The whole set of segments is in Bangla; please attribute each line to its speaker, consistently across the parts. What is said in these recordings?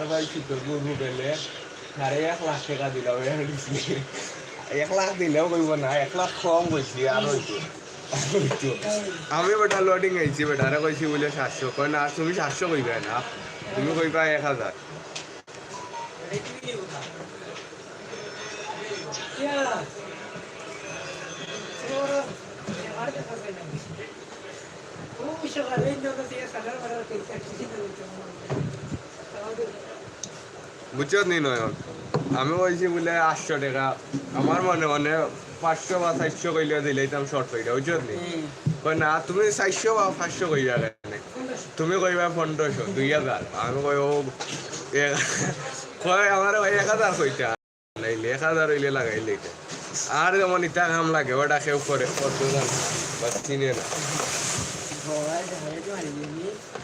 Speaker 1: আর ভাই শীতর গরু পেলে সাড়ে এক লাখ টাকা দিলাম। এক লাখ দিলেও কইব না এক লাখ কম কইছি আর হইতো। আমি বেটা লোডিং আইছি বেটা আরে কইছি বলে সাতশো কয় না তুমি সাতশো কইবে না তুমি কইবা এক হাজার বুঝছ নি নয়ন আমি কইছি বলে আটশো টাকা। আমার মনে মনে পাঁচশো বা চারশো কইলে দিলে আমি শর্ট পাইটা বুঝছ নি? কই না তুমি চারশো বা পাঁচশো কইবা কেন তুমি কইবা পনেরোশো দুই হাজার। আমি কই ও কয় আমার ওই এক হাজার কইটা নাইলে এক হাজার হইলে লাগাইলে। আর যেমন ইটা কাম লাগে ওটা কেউ করে করতে জানে না, বা চিনে না।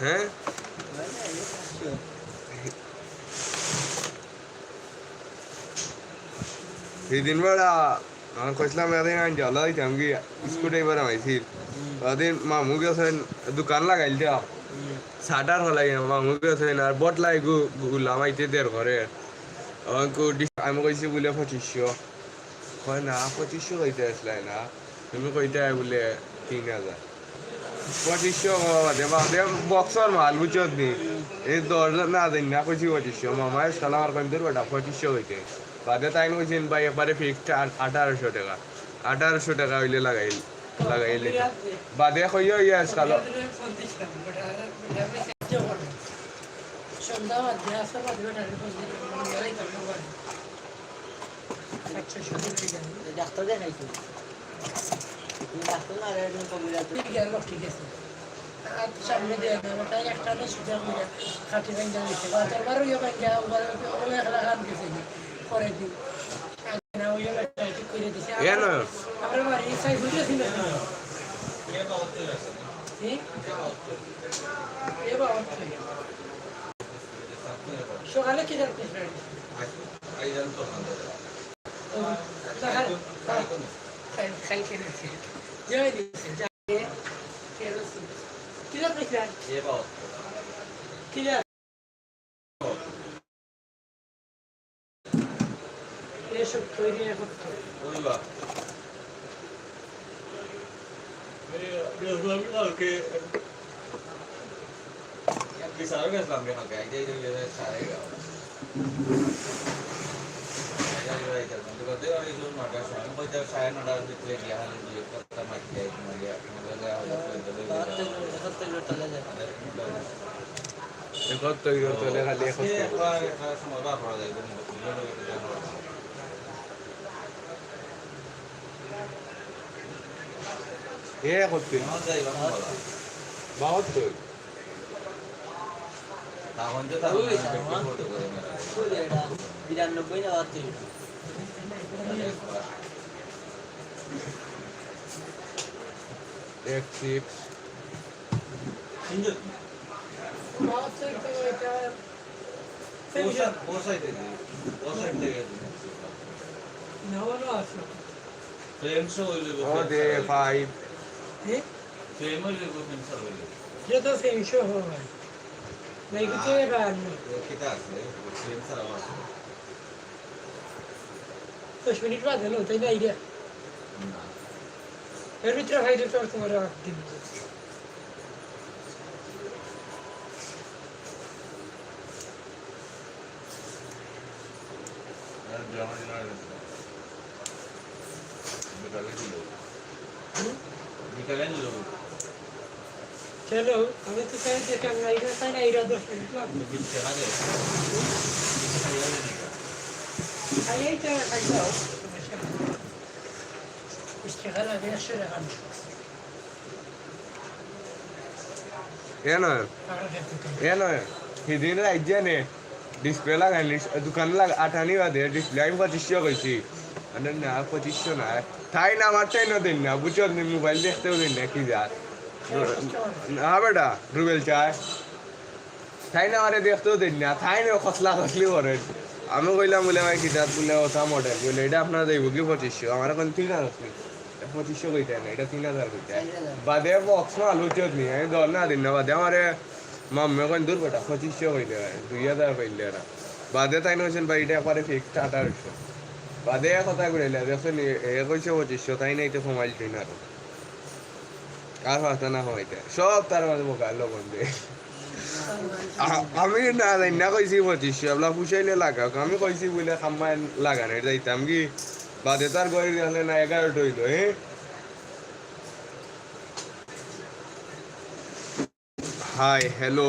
Speaker 1: হ্যাঁ? সেদিন বেড়া আমি কইছিলাম এদিন আনছি আল্লাহ দিতাম কি স্কুটি এবার আইছি ওদিন মামু গেছেন দোকান লাগাইল দিয়া সাটার হলাই মামু গেছেন আর বট লাই গুলাম আইতে দের ঘরে আমি কইছি বলে পঁচিশশো কয় না পঁচিশশো কইতে আসলাই না তুমি কইতে বলে তিন হাজার পঁচিশশো বক্সর মাল বুঝছত নি এই দশজন না দিন না কইছি পঁচিশশো মামায় সালাম আর কইতে বেটা পঁচিশশো কইতে বাদে তাই কইছেন ভাই একবারে ফিক্সড আঠারোশো টাকা। আঠারোশো টাকা হইলে লাগাইল লাগাইলে বাদে কইও ইয়ে সালো
Speaker 2: ডাক্তার
Speaker 3: সামনে দিয়ে একটা না সুযোগ খাটি ভাঙ্গা দিচ্ছে বা তারপর ওই ভাঙ্গা ওগুলো একটা গান গেছে করে দিই না ওই ঠিক করে দিছে।
Speaker 1: এ নয়
Speaker 3: আমরা বাড়ি সাই বুঝে ছিল সকালে কি জানতে খাই খেয়েছে জয় দিয়েছে যাকে কি জানতে কি জান এসব তৈরি এখন
Speaker 1: এখন তৈরি হতে খালি এখন এ করতে বাহাত্তর
Speaker 2: বিরানব্বই না বাহাত্তর
Speaker 1: এক সিক্স
Speaker 3: নেওয়ানো আছে
Speaker 1: ওদে ফাইভ
Speaker 3: যে তো তিনশো হয় নাই কিছু এবার দশ মিনিট বাদ হলো তাই না আইডিয়া এর ভিতরে ভাই তো তোমার দিন চলো আমি তো চাই যে টাঙ্গাইরা চাই না এইটা দশ মিনিট লাগবে
Speaker 1: আর এইটা খাইছাও ಏನೋ ಏನೋ ಇದಿನ ಇದ್ದೇನೆ ಡಿಸ್ಪ್ಲೇ ಲಾಗ ದುಕಾನ್ ಲಾಗ ಆ ಠಾಣಿ ಅದೇ ಡಿಸ್ಪ್ಲೇ ಆಗಿ ಬರ್ತಿಸ್ಯೋ ಕಳಿಸಿ না পঁচিশশো না তাই না, আমার তাই না দিন না? বুঝছ নি মোবাইল দেখতেও দিন না, কি যার না বেটা, রুবেল চায়। তাই না, আরে দেখতেও দিন না, তাই না, খসলা খসলি করেন আমি কইলাম, বলে ভাই কিতাব বলে ওটা মডেল বলে এটা আপনার দেব কি পঁচিশশো আমার এখন তিন হাজার পঁচিশশো কইতে না, এটা তিন হাজার কইতে বাদে বক্স মাল উচিত নি আমি দল না দিন না, বাদে আমারে মাম্মি এখন দূর বেটা পঁচিশশো হইলে দুই হাজার এরা। বাদে তাই নছেন বাড়িটা একবারে ফিক্স আঠারোশো। বাদে কথা ঘুরাইলে দেখছেন এ কইছে পঁচিশশো তাই নাই তো মোবাইল ট্রেন আর আর হতো না হইতে সব তার মাঝে বোকা লবণ দিয়ে আমি না জানি না কইছি পঁচিশশো আপনার পুষাইলে লাগাও আমি কইছি বলে খাম্মায় লাগানো যাইতাম কি বাদে তার গড়ি গেলে না এগারোটা হইল হ্যাঁ হাই হ্যালো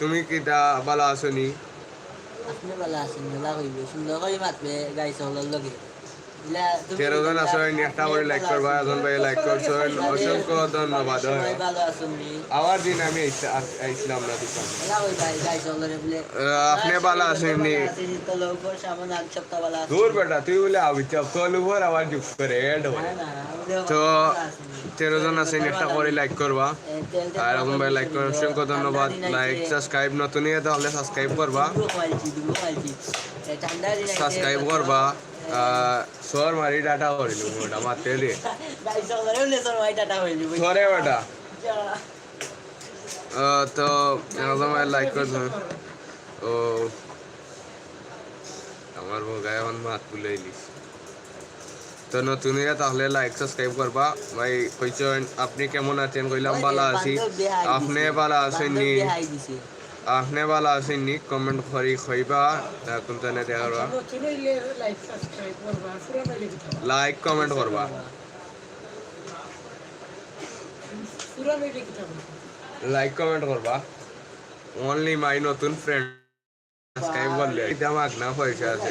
Speaker 1: তুমি কিটা ভালো আছো নি
Speaker 2: আপনি ভালো আছেন মেলা কইবে সুন্দর করে মাতবে গাই চলার লগে।
Speaker 1: তেরো জন আছেন একটা করে লাইক করবা এজন ভাই লাইক করছেন অসংখ্য ধন্যবাদ
Speaker 2: ভালো
Speaker 1: আবার দিন আমি আইছিলাম না
Speaker 2: বলে
Speaker 1: আপনি ভালো আছেন নি? দূর বেটা তুই বলে আবি চাপ তোর উপর আবার যুগ করে এড তো তেরো জন আছেন একটা করে লাইক করবা। আর এখন ভাই লাইক করার অসংখ্য ধন্যবাদ। লাইক সাবস্ক্রাইব নতুন তাহলে সাবস্ক্রাইব করবা। সাবস্ক্রাইব করবা।
Speaker 2: গাই চলারে বলে সর ভাই টাটা হইলি
Speaker 1: সরে বেটা তো ভাই লাইক করছেন ও আমার ভোগায় এখন মাত তুলে এলিস তো নতুন ইয়ে তাহলে লাইক সাবস্ক্রাইব করবা। ভাই কইছেন আপনি কেমন আছেন? কইলাম ভালো আছি। আপনি ভালো আছেন নি? আপনি ভালো আছেন নি কমেন্ট করি কইবা এখন তো না দেখাবা
Speaker 3: নতুন হইলে লাইক সাবস্ক্রাইব করবা আর পুরানো হইলে কি থাকবা?
Speaker 1: লাইক কমেন্ট করবা অনলি মাই নতুন ফ্রেন্ড সাবস্ক্রাইব করলে এটা মাগ না পয়সা আছে।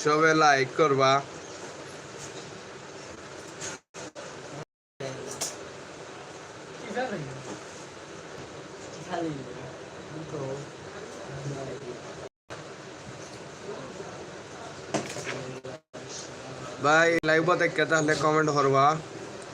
Speaker 1: সবে লাইক করবা
Speaker 3: কি জানেন?
Speaker 1: ভাই লাইভ দেখে তাহলে কমেন্ট করবা